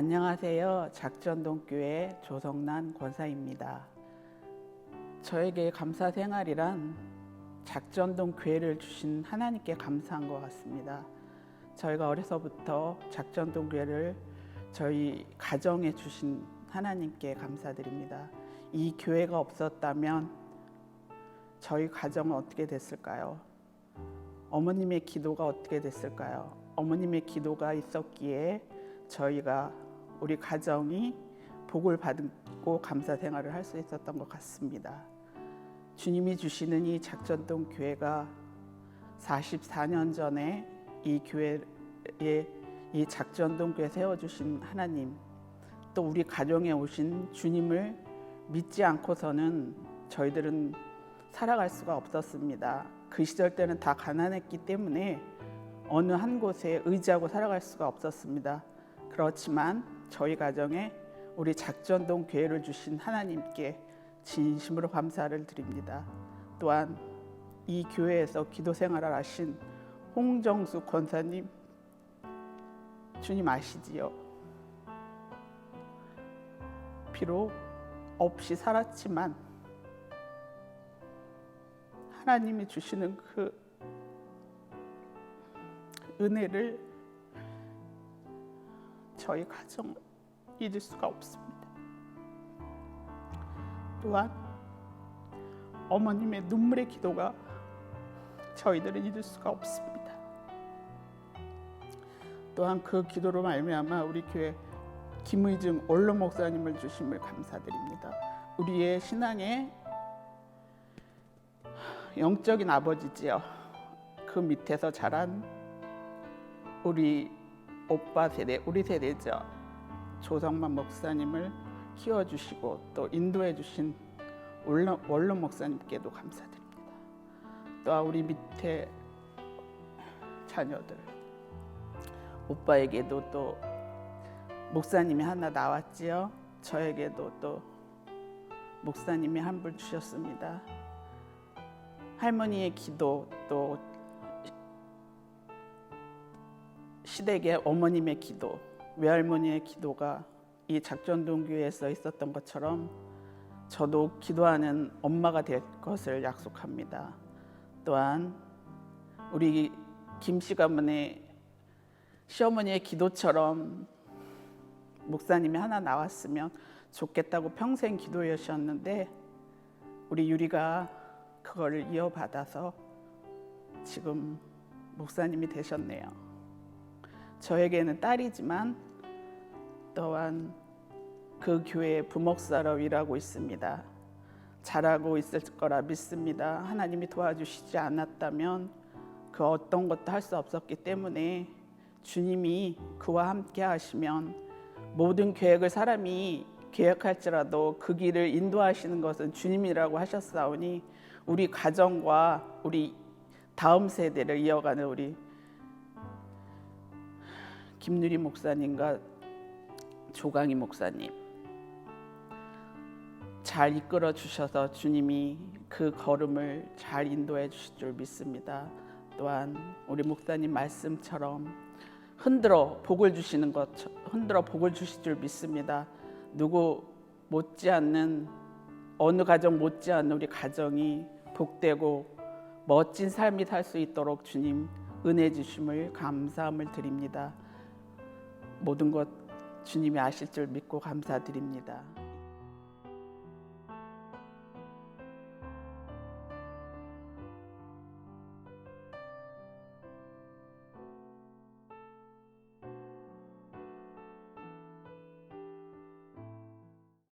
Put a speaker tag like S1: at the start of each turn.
S1: 안녕하세요. 작전동교회 조성란 권사입니다. 저에게 감사 생활이란 작전동 교회를 주신 하나님께 감사한 것 같습니다. 저희가 어려서부터 작전동 교회를 저희 가정에 주신 하나님께 감사드립니다. 이 교회가 없었다면 저희 가정은 어떻게 됐을까요? 어머님의 기도가 어떻게 됐을까요? 어머님의 기도가 있었기에 저희가 우리 가정이 복을 받고 감사 생활을 할 수 있었던 것 같습니다. 주님이 주시는 이 작전동 교회가 44년 전에 이 교회에 이 작전동 교회 세워주신 하나님 또 우리 가정에 오신 주님을 믿지 않고서는 저희들은 살아갈 수가 없었습니다. 그 시절 때는 다 가난했기 때문에 어느 한 곳에 의지하고 살아갈 수가 없었습니다. 그렇지만 저희 가정에 우리 작전동 교회를 주신 하나님께 진심으로 감사를 드립니다. 또한 이 교회에서 기도 생활을 하신 홍정수 권사님 주님 아시지요? 비록 없이 살았지만 하나님이 주시는 그 은혜를 저희 가정 잊을 수가 없습니다. 또한 어머님의 눈물의 기도가 저희들은 잊을 수가 없습니다. 또한 그 기도로 말미암아 우리 교회 김의중 원로 목사님을 주심을 감사드립니다. 우리의 신앙의 영적인 아버지지요. 그 밑에서 자란 우리 오빠 세대, 우리 세대죠. 조성만 목사님을 키워주시고 또 인도해 주신 원로, 원로 목사님께도 감사드립니다. 또 우리 밑에 자녀들, 오빠에게도 또 목사님이 하나 나왔지요. 저에게도 또 목사님이 한 분 주셨습니다. 할머니의 기도 또 시댁의 어머님의 기도, 외할머니의 기도가 이 작전동교회에서 있었던 것처럼 저도 기도하는 엄마가 될 것을 약속합니다. 또한 우리 김씨 가문의 시어머니의 기도처럼 목사님이 하나 나왔으면 좋겠다고 평생 기도하셨는데 우리 유리가 그거를 이어받아서 지금 목사님이 되셨네요. 저에게는 딸이지만 또한 그 교회의 부목사로 일하고 있습니다. 잘하고 있을 거라 믿습니다. 하나님이 도와주시지 않았다면 그 어떤 것도 할 수 없었기 때문에 주님이 그와 함께 하시면 모든 계획을 사람이 계획할지라도 그 길을 인도하시는 것은 주님이라고 하셨사오니 우리 가정과 우리 다음 세대를 이어가는 우리 김유리 목사님과 조강희 목사님 잘 이끌어 주셔서 주님이 그 걸음을 잘 인도해 주실 줄 믿습니다. 또한 우리 목사님 말씀처럼 흔들어 복을 주시는 것 흔들어 복을 주실 줄 믿습니다. 누구 못지않는 어느 가정 못지않는 우리 가정이 복되고 멋진 삶이 살 수 있도록 주님 은혜 주심을 감사함을 드립니다. 모든 것 주님이 아실 줄 믿고 감사드립니다.